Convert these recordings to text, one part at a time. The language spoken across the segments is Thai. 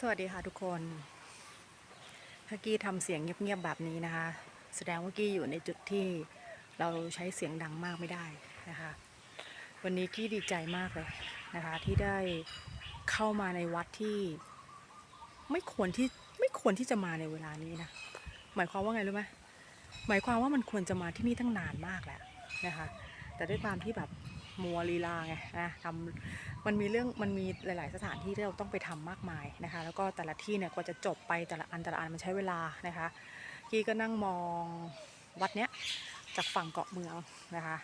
สวัสดีค่ะทุกคนถ้ากี้ทำเสียงเงียบๆแบบนี้นะคะ แสดงว่ากี้อยู่ในจุดที่เราใช้เสียงดังมากไม่ได้นะคะ วันนี้กี้ดีใจมากเลยนะคะ ที่ได้เข้ามาในวัดที่ ไม่ควรที่ไม่ควรที่จะมาในเวลานี้นะ หมายความว่าไงรู้ไหมหมายความว่ามันควรจะมาที่นี่ตั้งนานมากแล้วนะคะ แต่ด้วยความที่แบบ มัวลีลาไงนะทำมันมีเรื่องมันมีหลาย ๆ สถานที่ที่เราต้องไปทำมากมายนะคะ แล้วก็แต่ละที่เนี่ยกว่าจะจบไปแต่ละอันแต่ละอันมันใช้เวลานะคะกี้ก็นั่งมองวัดเนี้ยจากฝั่งเกาะเมืองนะคะ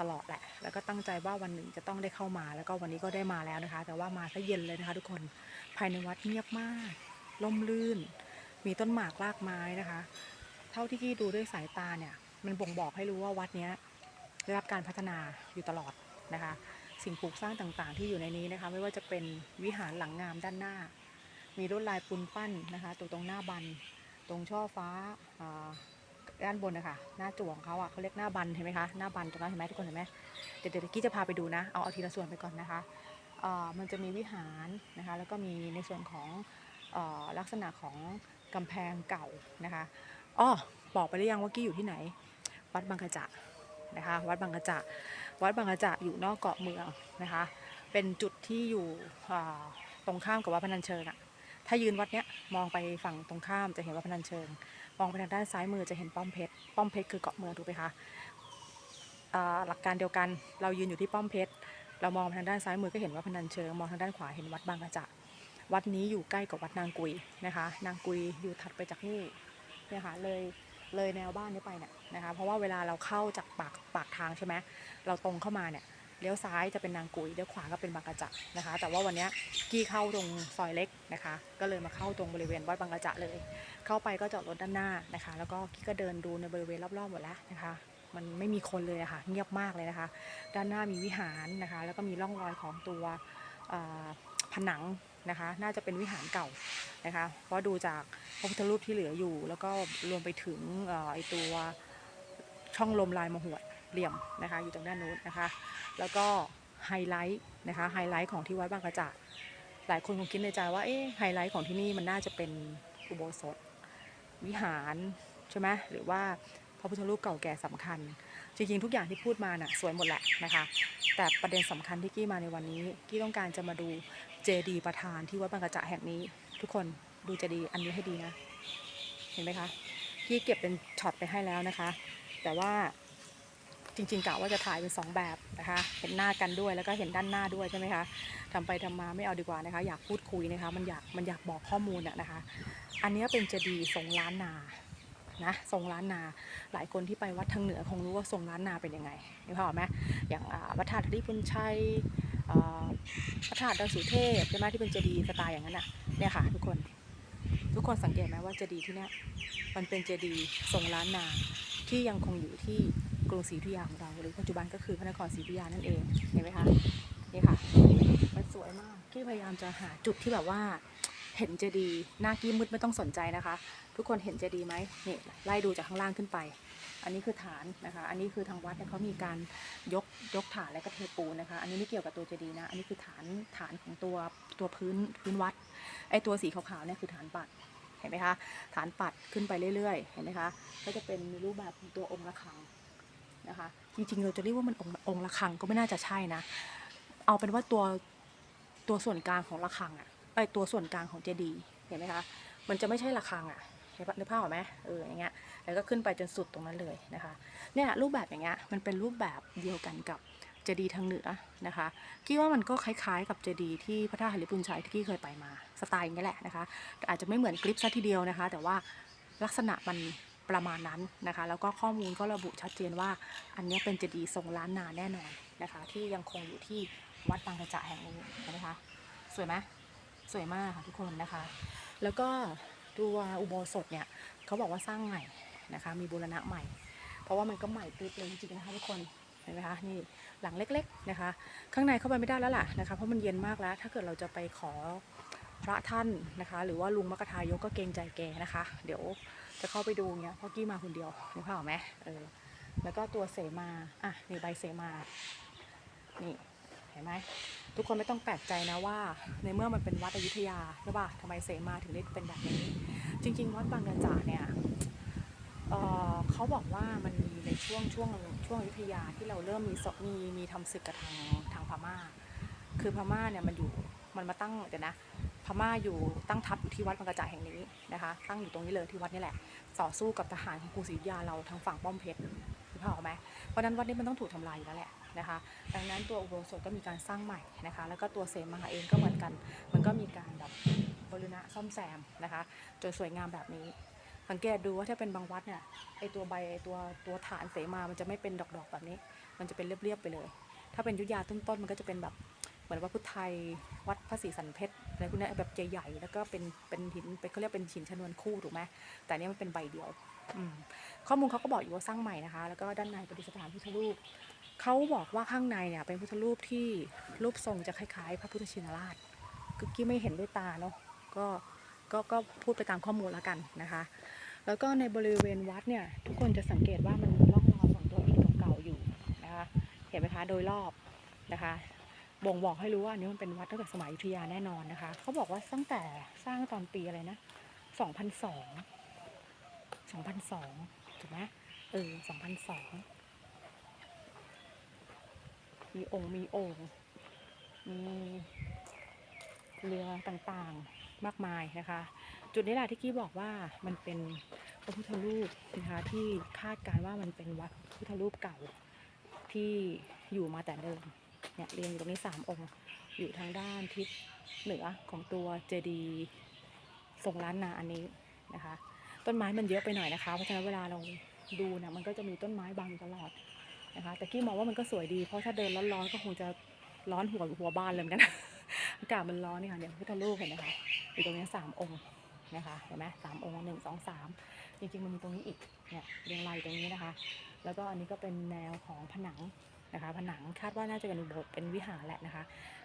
ตลอดแหละ แล้วก็ตั้งใจว่าวันหนึ่งจะต้องได้เข้ามา แล้วก็วันนี้ก็ได้มาแล้วนะคะ แต่ว่ามาซะเย็นเลยนะคะ ทุกคน ภายในวัดเงียบมากร่มรื่น มีต้นหมากรากไม้นะคะ เท่าที่กี้ดูด้วยสายตาเนี่ย มันบ่งบอกให้รู้ว่าวัดเนี้ยได้รับการพัฒนาอยู่ตลอด นะคะ สิ่งปลูกสร้างต่างๆ ที่อยู่ในนี้นะคะ ไม่ว่าจะเป็นวิหารหลังงามด้านหน้า มีลวดลายปูนปั้นนะคะตรงตรงหน้าบัน ตรงช่อฟ้าด้านบนนะคะหน้าจั่วของเขาอะเขาเรียกหน้าบันเห็นไหมคะหน้าบันตรงนั้นเห็นไหมทุกคนเห็นไหมเดี๋ยวเดี๋ยวกี้จะพาไปดูนะเอาเอาทีละส่วนไปก่อนนะคะมันจะมีวิหารนะคะแล้วก็มีในส่วนของอลักษณะของกำแพงเก่านะคะอ้อบอกไปหรือยังว่ากี้อยู่ที่ไหน วัดบางกระจะ นะคะ วัดบางกระจะวัดบางกระจะอยู่นอกเกาะเมืองนะคะ เป็นจุดที่อยู่ตรงข้ามกับวัดพนัญเชิงอะถ้ายืนวัดเนี้ยมองไปฝั่งตรงข้ามจะเห็นวัดพนัญเชิง มองไปทางด้านซ้ายมือจะเห็นป้อมเพชร ป้อมเพชรคือเกาะเมืองถูกไหมคะอ่าหลักการเดียวกันเรายืนอยู่ที่ป้อมเพชร เรามองไปทางด้านซ้ายมือก็เห็นวัดพนัญเชิง มองทางด้านขวาเห็นวัดบางกระจะวัดนี้อยู่ใกล้กับวัดนางกุยนะคะ นางกุยอยู่ถัดไปจากนี่เนี่ยค่ะเลย เลยแนวบ้านนี้ไปเนี่ยนะคะ เพราะว่าเวลาเราเข้าจากปากปากทางใช่ไหมเราตรงเข้ามาเนี่ยเลี้ยวซ้ายจะเป็นนางกุยเลี้ยวขวาก็เป็นบางกระจะนะคะ แต่ว่าวันนี้กี้เข้าตรงซอยเล็กนะคะ ก็เลยมาเข้าตรงบริเวณวัดบางกระจะเลย เข้าไปก็จอดรถด้านหน้านะคะ แล้วก็กี้ก็เดินดูในบริเวณรอบๆหมดแล้วนะคะ มันไม่มีคนเลยะค่ะเงียบมากเลยนะคะ ด้านหน้ามีวิหารนะคะ แล้วก็มีร่องรอยของตัวผนัง นะคะ น่าจะเป็นวิหารเก่านะคะเพราะดูจากพระพุทธรูปที่เหลืออยู่ แล้วก็รวมไปถึงเอ่อไอตัวช่องลมลายมหวดเหลี่ยมนะคะ อยู่ตรงด้านนู้นนะคะ แล้วก็ไฮไลท์นะคะไฮไลท์ของที่วัดบางกระจะหลายคนคงคิดในใจว่าเอ๊ะไฮไลท์ของที่นี่มันน่าจะเป็นอุโบสถวิหารใช่ไหมหรือว่าพระพุทธรูปเก่าแก่สำคัญ จริงๆ ทุกอย่างที่พูดมาน่ะสวยหมดแหละนะคะ แต่ประเด็นสำคัญที่กี้มาในวันนี้ กี้ต้องการจะมาดูเจดีประธานที่วัดบางกระจะแห่งนี้ ทุกคนดูเจดีอันนี้ให้ดีนะ เห็นไหมคะกี้เก็บเป็นช็อตไปให้แล้วนะคะ แต่ว่าจริงๆกะว่าจะถ่ายเป็นสองแบบนะคะ เห็นหน้ากันด้วยแล้วก็เห็นด้านหน้าด้วยใช่ไหมคะทำไปทำมาไม่เอาดีกว่านะคะ อยากพูดคุยนะคะ มันอยากมันอยากบอกข้อมูลอะนะคะ อันนี้เป็นเจดีย์ทรงล้านนา นะทรงล้านนา หลายคนที่ไปวัดทางเหนือคงรู้ว่าทรงล้านนาเป็นยังไงนึกภาพไหมอย่างวัดธาตุริพุนชัยพระธาตุดอยสุเทพใช่ไหมที่เป็นเจดีย์สไตล์อย่างนั้นอะเนี่ยค่ะทุกคนทุกคนสังเกตไหมว่าเจดีย์ที่เนี้ยมันเป็นเจดีย์ทรงล้านนาที่ยังคงอยู่ที่กรุงศรีอยุธยาของเราหรือปัจจุบันก็คือพระนครศรีอยุธยานั่นเองเห็นไหมคะนี่ค่ะมันสวยมากกี้พยายามจะหาจุดที่แบบว่า เห็นเจดีหน้ากี้มืดไม่ต้องสนใจนะคะ ทุกคนเห็นเจดีไหมนี่ไล่ดูจากข้างล่างขึ้นไป อันนี้คือฐานนะคะ อันนี้คือทางวัดเนี่ยเขามีการยกยกฐานและก็เทปูนนะคะ อันนี้ไม่เกี่ยวกับตัวเจดีย์นะ อันนี้คือฐานฐานของตัวตัวพื้นพื้นวัด ไอตัวสีขาวๆเนี่ยคือฐานปัดเห็นไหมคะ ฐานปัดขึ้นไปเรื่อยๆ เห็นไหมคะ ก็จะเป็นรูปแบบของตัวองค์ระฆังนะคะ จริงๆ เราจะเรียกว่ามันองค์องค์ระฆังก็ไม่น่าจะใช่นะ เอาเป็นว่าตัวตัวส่วนกลางของระฆังอะ ไอตัวส่วนกลางของเจดีย์เห็นไหมคะ มันจะไม่ใช่ระฆังอะเห็นปะนึกภาพออกไหมเอออย่างเงี้ยแล้วก็ขึ้นไปจนสุดตรงนั้นเลยนะคะเนี่ยรูปแบบอย่างเงี้ยมันเป็นรูปแบบเดียวกันกับเจดีย์ทางเหนือนะคะคิดว่ามันก็คล้ายๆ กับเจดีย์ที่พระธาตุหริปุนชัยที่กี้เคยไปมาสไตล์อย่างนี้ยแหละนะคะแต่อาจจะไม่เหมือนคลิปซะทีเดียวนะคะ แต่ว่าลักษณะมันประมาณนั้นนะคะ แล้วก็ข้อมูลก็ระบุชัดเจนว่า อันนี้เป็นเจดีย์ทรงล้านนาแน่นอนนะคะ ที่ยังคงอยู่ที่วัดบางกระจะแห่งนี้นไหมคะ สวยไหม สวยมากค่ะทุกคนนะคะ แล้วก็ตัวอุโบสถเนี่ยเขาบอกว่าสร้างใหม่นะคะ มีบูรณะใหม่ เพราะว่ามันก็ใหม่ปิ๊บเลยจริงๆนะคะทุกคนเห็นไหมคะนี่หลังเล็กๆนะคะ ข้างในเข้าไปไม่ได้แล้วล่ะนะคะ เพราะมันเย็นมากแล้ว ถ้าเกิดเราจะไปขอพระท่านนะคะ หรือว่าลุงมกทายกก็เกรงใจแกนะคะ เดี๋ยวจะเข้าไปดูเงี้ยเพราะกี้มาคนเดียวนึกภาพออกไหมเออแล้วก็ตัวเสมาอะนี่ใบเสมานี่ เห็นไหมทุกคนไม่ต้องแปลกใจนะว่า ในเมื่อมันเป็นวัดอยุธยาใช่ป่ะทำไมเสมาถึงได้เป็นแบบนี้ จริง ๆ วัดบางกระจ่าเนี่ยเเขาบอกว่ามันมีในช่วงช่วงช่วงอยุธยาที่เราเริ่มมีมีมีทำศึกกับทางทางพม่า คือพม่าเนี่ยมันอยู่มันมาตั้งเดี๋ยวนะพม่าอยู่ตั้งทัพอยู่ที่วัดบางกระจ่าแห่งนี้นะคะ ตั้งอยู่ตรงนี้เลยที่วัดนี่แหละต่อสู้กับทหารของกรุงศรีอยุธยาเราทางฝั่งป้อมเพชรรู้ภาพออกไหมเพราะฉะนั้นวัดนี้มันต้องถูกทำลายอยู่แล้วแหละ นะคะ ดังนั้นตัวอุโบสถก็มีการสร้างใหม่นะคะ แล้วก็ตัวเสมาเองก็เหมือนกัน มันก็มีการแบบบรุณะซ่อมแซมนะคะ จนสวยงามแบบนี้ สังเกตดูว่าถ้าเป็นบางวัดเนี่ยไอตัวใบไอตัวตัวฐานเสมา มันจะไม่เป็นดอกๆแบบนี้ มันจะเป็นเรียบๆไปเลย ถ้าเป็นยุธยาต้นๆมันก็จะเป็นแบบเหมือนวัดพุทธไทยวัดพระศรีสันเพชรอะไรพวกนี้แบบใหญ่ๆแล้วก็เป็นเป็นหินเป็นเขาเรียกเป็นหินชนวนคู่ถูกไหมแต่นนี้มันเป็นใบเดียวข้อมูลเขาก็บอกอยู่ว่าสร้างใหม่นะคะ แล้วก็ด้านในประดิษฐานพุทธรูป เขาบอกว่าข้างในเนี่ยเป็นพุทธรูปที่รูปทรงจะคล้ายๆ พระพุทธชินราชก็กี้ไม่เห็นด้วยตาเนาะก็ก็ก็พูดไปตามข้อมูลแล้วกันนะคะ แล้วก็ในบริเวณวัดเนี่ยทุกคนจะสังเกตว่ามันมีร่องรอยของตัวอิฐเก่าๆอยู่นะคะเห็นไหมคะโดยรอบนะคะบ่งบอกให้รู้ว่าอันนี้มันเป็นวัดตั้งแต่สมัยอยุธยาแน่นอนนะคะ เขาบอกว่าตั้งแต่สร้างตอนปีอะไรนะ 2002 2002 ถูกไหมเออ 2002 มีองค์มีโอ่งมีเรือต่างๆมากมายนะคะ จุดนี้แหละที่กี้บอกว่ามันเป็นพระพุทธรูปนะคะที่คาดการว่ามันเป็นวัดพุทธรูปเก่าที่อยู่มาแต่เดิมเนี่ยเรียงอยู่ตรงนี้สามองค์อยู่ทางด้านทิศเหนือของตัวเจดีย์ทรงล้านนาอันนี้นะคะ ต้นไม้มันเยอะไปหน่อยนะคะ เพราะฉะนั้นเวลาเราดูเนี่ยมันก็จะมีต้นไม้บังตลอด นะคะแต่กี้มองว่ามันก็สวยดี เพราะถ้าเดินร้อนๆก็คงจะร้อนหัวหัวบ้านเลยเหมือนกัน อากาศมันร้อนนี่ค่ะเนี่ยพุทธรูปเห็นไหมคะอยู่ตรงนี้สามองค์นะคะเห็นไหมสามองค์หนึ่งสองสามจริงๆมันมีตรงนี้อีกเนี่ยเรียงรายอยู่ตรงนี้นะคะ แล้วก็อันนี้ก็เป็นแนวของผนังนะคะ ผนังคาดว่าน่าจะเป็นอุโบสถเป็นวิหารแหละนะคะ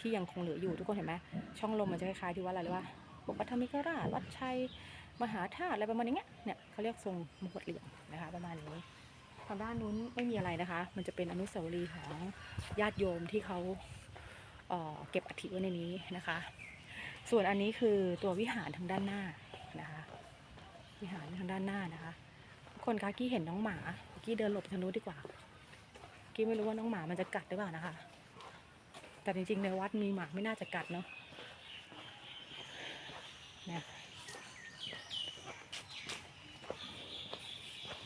ที่ยังคงเหลืออยู่ทุกคนเห็นไหมช่องลมมันจะคล้ายๆที่วัดอะไรหรือว่าปกธรรมิกราชวัดชัยมหาธาตุอะไรประมาณอย่างเงี้ยเนี่ยเขาเรียกทรงมกุฎเหลี่ยมนะคะ ประมาณนี้ ทางด้านนู้นไม่มีอะไรนะคะ มันจะเป็นอนุสาวรีย์ของญาติโยมที่เขาเเก็บอัฐิไว้ในนี้นะคะ ส่วนอันนี้คือตัววิหารทางด้านหน้านะคะ วิหารทางด้านหน้านะคะทุกคนคะกี้เห็นน้องหมากี้เดินหลบทางนู้นดีกว่า กี้ไม่รู้ว่าน้องหมามันจะกัดหรือเปล่านะคะ แต่จริงๆในวัดมีหมาไม่น่าจะกัดเนาะเนี่ย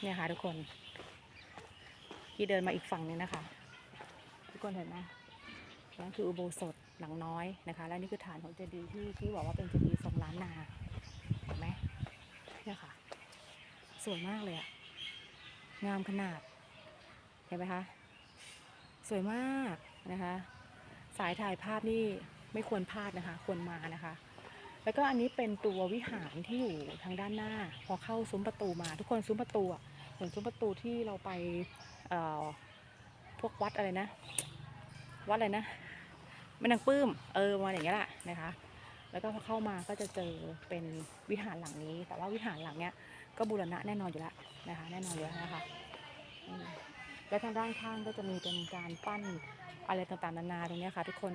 เนี่ยค่ะทุกคน ที่เดินมาอีกฝั่งนึงนะคะ ทุกคนเห็นไหมนั่นคืออุโบสถหลังน้อยนะคะ และนี่คือฐานของเจดีย์ที่ที่บอกว่าเป็นเจดีย์ทรงล้านนาเห็นไหมเนี่ยค่ะ สวยมากเลยอะงามขนาด เห็นไหมคะ สวยมากนะคะ สายถ่ายภาพนี่ไม่ควรพลาดนะคะ ควรมานะคะ แล้วก็อันนี้เป็นตัววิหารที่อยู่ทางด้านหน้า พอเข้าซุ้มประตูมา ทุกคนซุ้มประตูอะเหมือนซุ้มประตูที่เราไป พวกวัดอะไรนะ วัดอะไรนะแม่นางปื้ม เออมาอย่างเงี้ยแหละนะคะ แล้วก็พอเข้ามาก็จะเจอเป็นวิหารหลังนี้ แต่ว่าวิหารหลังเนี้ยก็บูรณะแน่นอนอยู่แล้วนะคะ แน่นอนอยู่แล้วนะคะ และทางด้านข้างก็จะมีเป็นการปั้นอะไรต่างๆนานาตรงเนี้ยค่ะ ทุกคน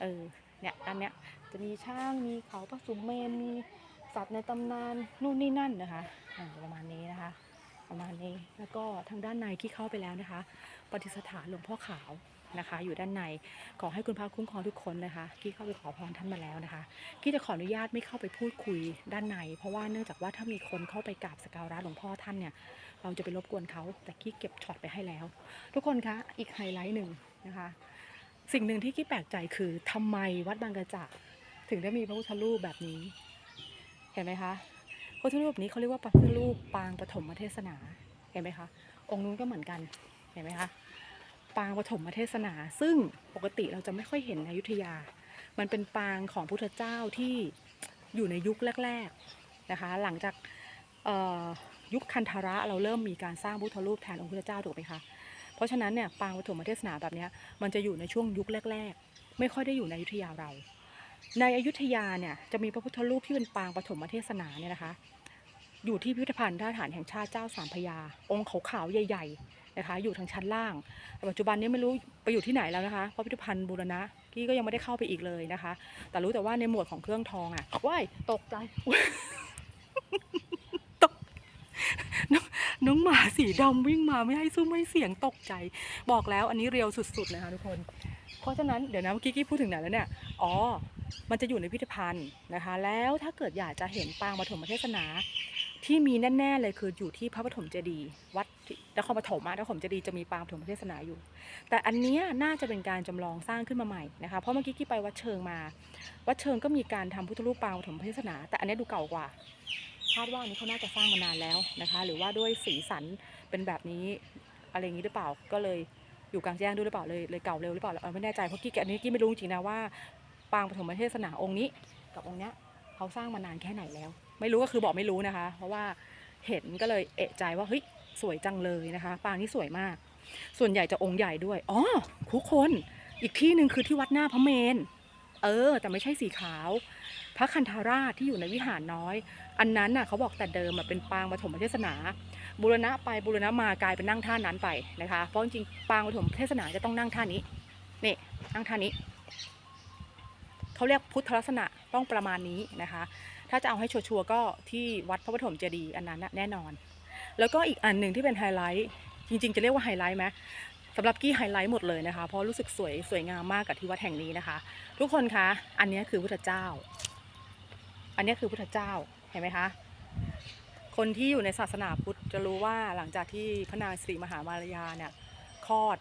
เออ เนี่ยด้านเนี้ยจะมีช่าง มีเขาพระสุเมน มีสัตว์ในตำนาน นู่นนี่นั่นนะคะ ประมาณนี้นะคะ ประมาณนี้ แล้วก็ทางด้านในที่เข้าไปแล้วนะคะปฏิสถานหลวงพ่อขาวนะคะ อยู่ด้านในขอให้คุณพระคุ้มครองทุกคนนะคะที่เข้าไปขอพรท่านมาแล้วนะคะที่จะขออนุญาตไม่เข้าไปพูดคุยด้านใน เพราะว่าเนื่องจากว่าถ้ามีคนเข้าไปกราบสักการะหลวงพ่อท่านเนี่ยเราจะไปรบกวนเขาแต่กี้เก็บช็อตไปให้แล้ว ทุกคนคะอีกไฮไลท์หนึ่งนะคะ สิ่งหนึ่งที่กี้แปลกใจคือทำไมวัดบางกระจาถึงได้มีพระพุทธรูปแบบนี้ เห็นไหมคะ พระพุทธรูปนี้เขาเรียกว่าพระพุทธรูปปางปฐมเทศนาเห็นไหมคะองค์นู้นก็เหมือนกันเห็นไหมคะปางปฐมเทศนา ซึ่งปกติเราจะไม่ค่อยเห็นในอยุธยา มันเป็นปางของพุทธเจ้าที่อยู่ในยุคแรกๆนะคะ หลังจากยุคคันธาระเราเริ่มมีการสร้างพุทธรูปแทนองค์พุทธเจ้าถูกไหมคะ เพราะฉะนั้นเนี่ยปางปฐมเทศนาแบบนี้มันจะอยู่ในช่วงยุคแรก ๆ ไม่ค่อยได้อยู่ในอยุธยาเรา ในอยุธยาเนี่ยจะมีพระพุทธรูปที่เป็นปางปฐมเทศนาเนี่ยนะคะ อยู่ที่พิพิธภัณฑ์ทหารแห่งชาติเจ้าสามพยา องค์ขาวๆใหญ่ๆนะคะ อยู่ทางชั้นล่างปัจจุบันนี้ไม่รู้ไปอยู่ที่ไหนแล้วนะคะเพราะพิพิธภัณฑ์บูรณะกี้ก็ยังไม่ได้เข้าไปอีกเลยนะคะ แต่รู้แต่ว่าในหมวดของเครื่องทองอะว้ายตกใจตกน้องน้องหมาสีดำวิ่งมาไม่ให้ซุ้มไม่เสียงตกใจ บอกแล้วอันนี้เรียวสุดๆนะคะทุกคน เพราะฉะนั้นเดี๋ยวนะเมื่อกี้กี้พูดถึงไหนแล้วเนี่ยอ๋อ มันจะอยู่ในพิพิธภัณฑ์นะคะ แล้วถ้าเกิดอยากจะเห็นปางปฐมเทศนา ที่มีแน่ ๆ เลยคืออยู่ที่พระปฐมเจดีย์วัดนครปฐมอะนครปฐมเจดีย์จะมีปางปฐมเทศนาอยู่ แต่อันนี้น่าจะเป็นการจำลองสร้างขึ้นมาใหม่นะคะ เพราะเมื่อกี้กี้ไปวัดเชิงมา วัดเชิงก็มีการทำพุทธรูปปางปฐมเทศนา แต่อันนี้ดูเก่ากว่าคาดว่าอันนี้เขาน่าจะสร้างมานานแล้วนะคะ หรือว่าด้วยสีสันเป็นแบบนี้อะไรอย่างนี้หรือเปล่าก็เลยอยู่กลางแจ้งด้วยหรือเปล่าเลยเลยเก่าเร็วหรือเปล่าเออไม่แน่ใจเพราะกี้แกอันนี้กี้ไม่รู้จริงนะว่า ปางปฐมเทศนาองค์นี้ กับองค์เนี้ยเขาสร้างมานานแค่ไหนแล้ว ไม่รู้ก็คือบอกไม่รู้นะคะ เพราะว่าเห็นก็เลยเอะใจว่าเฮ้ยสวยจังเลยนะคะ ปางนี้สวยมาก ส่วนใหญ่จะองค์ใหญ่ด้วยอ๋อทุกคนอีกที่หนึ่งคือที่วัดหน้าพระเมน เออ แต่ไม่ใช่สีขาว พระคันธาราชที่อยู่ในวิหารน้อย อันนั้นน่ะเขาบอกแต่เดิมเป็นปางปฐมเทศนาบูรณะไปบูรณะมากลายเป็นนั่งท่านั้นไปนะคะ เพราะจริงๆปางปฐมเทศนาจะต้องนั่งท่านี้นี่นั่งท่านี้ เขาเรียกพุทธลักษณะต้องประมาณนี้นะคะ ถ้าจะเอาให้ชัวร์ก็ที่วัดพระปฐมเจดีย์อันนั้นนะแน่นอน แล้วก็อีกอันหนึ่งที่เป็นไฮไลท์จริงๆ จะเรียกว่าไฮไลท์ไหมสำหรับกี้ไฮไลท์หมดเลยนะคะเพราะรู้สึกสวยสวยงามมากกับที่วัดแห่งนี้นะคะ ทุกคนคะอันนี้คือพุทธเจ้า อันนี้คือพุทธเจ้าเห็นไหมคะคนที่อยู่ในศาสนาพุทธจะรู้ว่าหลังจากที่พระนางศรีมหามารยาเนี่ยคลอด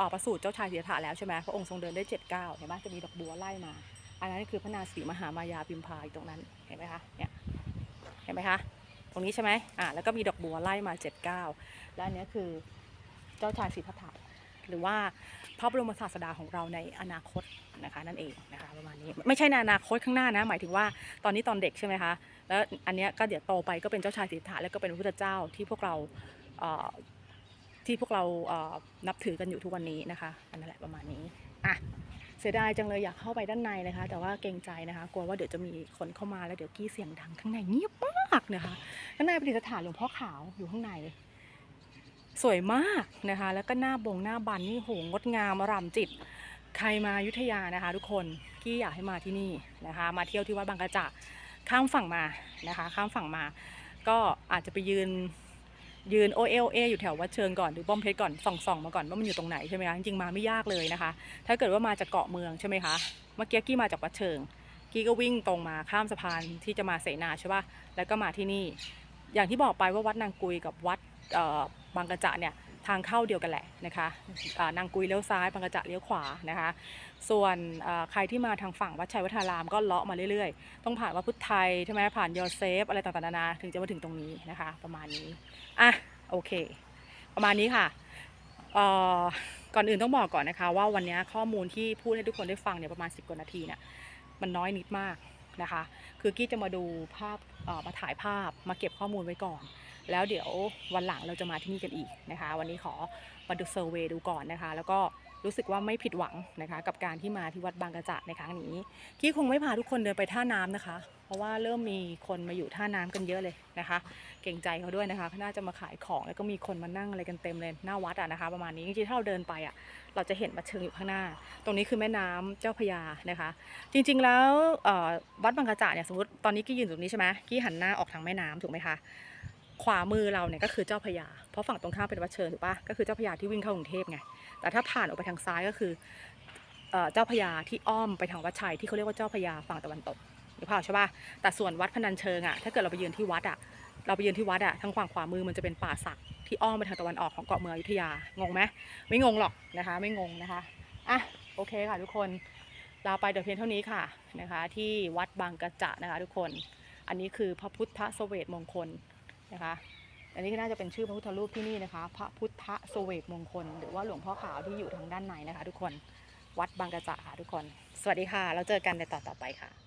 ออกประสูติเจ้าชายสิทธัตถะแล้วใช่ไหมพระองค์ทรงเดินได้เจ็ดเก้าวเห็นไหมจะมีดอกบัวไล่มา อันนั้นคือพระนางศรีมหามายาพิมพาอยู่ตรงนั้นเห็นไหมคะเนี่ยเห็นไหมคะตรงนี้ใช่ไหมอ่าแล้วก็มีดอกบัวไล่มาเจ็ดเก้าและอันนี้คือเจ้าชายสิทธัตถะหรือว่าพระบรมศาสดาของเราในอนาคตนะคะนั่นเองนะคะประมาณนี้ไม่ใช่ในอนาคตข้างหน้านะหมายถึงว่าตอนนี้ตอนเด็กใช่ไหมคะแล้วอันเนี้ยก็เดี๋ยวโตไปก็เป็นเจ้าชายสิทธัตถะแล้วก็เป็นพระพุทธเจ้าที่พวกเราเที่พวกเรานับถือกันอยู่ทุกวันนี้นะคะอันนั้นแหละประมาณนี้อะ สียดายจังเลยอยากเข้าไปด้านในนะคะ แต่ว่าเกรงใจนะคะ กลัวว่าเดี๋ยวจะมีคนเข้ามาแล้วเดี๋ยวกี้เสียงดังข้างในเงียบมากนะคะข้างในประดิษฐานหลวงพ่อขาวอยู่ข้างใน สวยมากนะคะ แล้วก็หน้าบงหน้าบันนี่โหงดงามอร่ามจิต ใครมายุธยานะคะ ทุกคนกี้อยากให้มาที่นี่นะคะ มาเที่ยวที่วัดบางกระจะข้ามฝั่งมานะคะ ข้ามฝั่งมา ก็อาจจะไปยืน ยืนโอเอลเออยู่แถววัดเชิงก่อนหรือป้อมเพชรก่อนส่องส่องมาก่อนว่ามันอยู่ตรงไหนใช่ไหมคะจริงๆมาไม่ยากเลยนะคะ ถ้าเกิดว่ามาจากเกาะเมืองใช่ไหมคะเมื่อกี้กี้มาจากวัดเชิง กี้ก็วิ่งตรงมาข้ามสะพานที่จะมาเสนาใช่ป่ะแล้วก็มาที่นี่ อย่างที่บอกไปว่าวัดนางกุยกับวัดบางกระจะเนี่ย ทางเข้าเดียวกันแหละนะคะนางกุยเลี้ยวซ้ายบางกระจะเลี้ยวขวานะคะ ส่วนใครที่มาทางฝั่งวัดชัยวัฒนารามก็เลาะมาเรื่อยๆ ต้องผ่านวัดพุทธไทยใช่ไหมผ่านยอเซฟ อะไรต่างๆนานาถึงจะมาถึงตรงนี้นะคะ ประมาณนี้อะโอเค ประมาณนี้ค่ะก่อนอื่นต้องบอกก่อนนะคะว่าวันนี้ข้อมูลที่พูดให้ทุกคนได้ฟังเนี่ยประมาณ 10กว่านาทีเนี่ยมันน้อยนิดมากนะคะ คือกี้จะมาดูภาพมาถ่ายภาพมาเก็บข้อมูลไว้ก่อน แล้วเดี๋ยววันหลังเราจะมาที่นี่กันอีกนะคะ วันนี้ขอมาดูเซอร์เวดูก่อนนะคะ แล้วก็รู้สึกว่าไม่ผิดหวังนะคะ กับการที่มาที่วัดบางกระจะในครั้งนี้กี้คงไม่พาทุกคนเดินไปท่าน้ำนะคะ เพราะว่าเริ่มมีคนมาอยู่ท่าน้ำกันเยอะเลยนะคะ เก่งใจเขาด้วยนะคะน่าจะมาขายของแล้วก็มีคนมานั่งอะไรกันเต็มเลยหน้าวัดอะนะคะ ประมาณนี้จริงๆถ้าเราเดินไปอะเราจะเห็นวัดเชิงอยู่ข้างหน้า ตรงนี้คือแม่น้ำเจ้าพยานะคะ จริงๆแล้ววัดบางกระจะเนี่ยสมมติตอนนี้กี้ยืนตรงนี้ใช่ไหมกี้หันหน้าออกทางแม่น้ำถูกไหมคะ ขวามือเราเนี่ยก็คือเจ้าพยา เพราะฝั่งตรงข้ามเป็นวัดเชิงถูกปะก็คือเจ้าพยาที่วิ่งเข้ากรุงเทพไง แต่ถ้าผ่านออกไปทางซ้ายก็คือเอ่อเจ้าพยาที่อ้อมไปทางวัดชัยที่เขาเรียกว่าเจ้าพยาฝั่งตะวันตกหรือเปล่าใช่ปะแต่ส่วนวัดพนัญเชิงอะถ้าเกิดเราไปยืนที่วัดอะเราไปยืนที่วัดอะทางฝั่งขวามือมันจะเป็นป่าสักที่อ้อมไปทางตะวันออกของเกาะเมืองอยุธยางงไหมไม่งงหรอกนะคะ ไม่งงนะคะอะโอเคค่ะทุกคนลาไปเดี๋ยวเพียงเท่านี้ค่ะนะคะ ที่วัดบางกระจะนะคะ ทุกคน อันนี้คือพระพุทธเสวตมงคล นะคะ อันนี้ก็น่าจะเป็นชื่อพระพุทธรูปที่นี่นะคะ พระพุทธเสวตมงคล หรือว่าหลวงพ่อขาวที่อยู่ทางด้านในนะคะ ทุกคน วัดบางกระจะค่ะทุกคน สวัสดีค่ะ เราเจอกันในต่อนต่อไปค่ะ